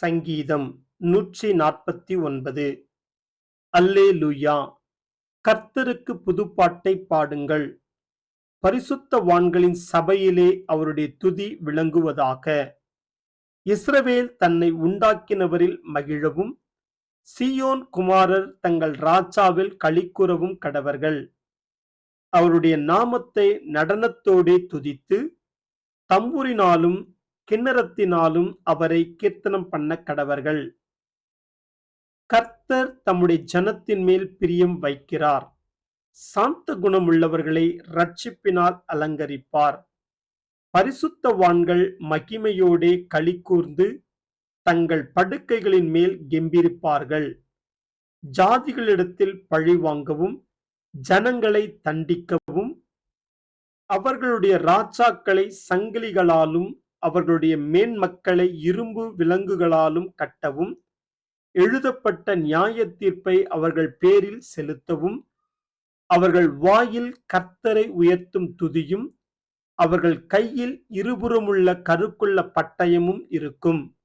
சங்கீதம் நூற்றி நாற்பத்தி ஒன்பது. அல்லே லூயா கர்த்தருக்கு புதுப்பாட்டை பாடுங்கள். பரிசுத்தவான்களின் சபையிலே அவருடைய துதி விளங்குவதாக. இஸ்ரவேல் தன்னை உண்டாக்கினவரில் மகிழவும் சியோன் குமாரர் தங்கள் ராஜாவில் களிக்குறவும் கடவர்கள். அவருடைய நாமத்தை நடனத்தோடே துதித்து தம்புரினாலும் கிண்ணறத்தினாலும் அவரை கீர்த்தனம் பண்ண கடவர்கள். கர்த்தர் தம்முடைய ஜனத்தின் மேல் பிரியம் வைக்கிறார். சாந்த குணமுள்ளவர்களை ரட்சிப்பினால் அலங்கரிப்பார். பரிசுத்தவான்கள் மகிமையோடே களி கூர்ந்து தங்கள் படுக்கைகளின் மேல் கெம்பிருப்பார்கள் ஜாதிகளிடத்தில் பழி வாங்கவும் ஜனங்களை தண்டிக்கவும் அவர்களுடைய ராஜாக்களை சங்கிலிகளாலும் அவர்களுடைய மேன்மக்களை இரும்பு விலங்குகளாலும் கட்டவும் எழுதப்பட்ட நியாய தீர்ப்பை அவர்கள் பேரில் செலுத்தவும் அவர்கள் வாயில் கர்த்தரை உயர்த்தும் துதியும் அவர்கள் கையில் இருபுறமுள்ள கருக்குள்ள பட்டயமும் இருக்கும்.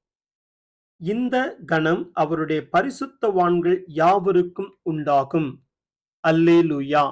இந்த கணம் அவருடைய பரிசுத்தவான்கள் யாவருக்கும் உண்டாகும். அல்லேலுயா.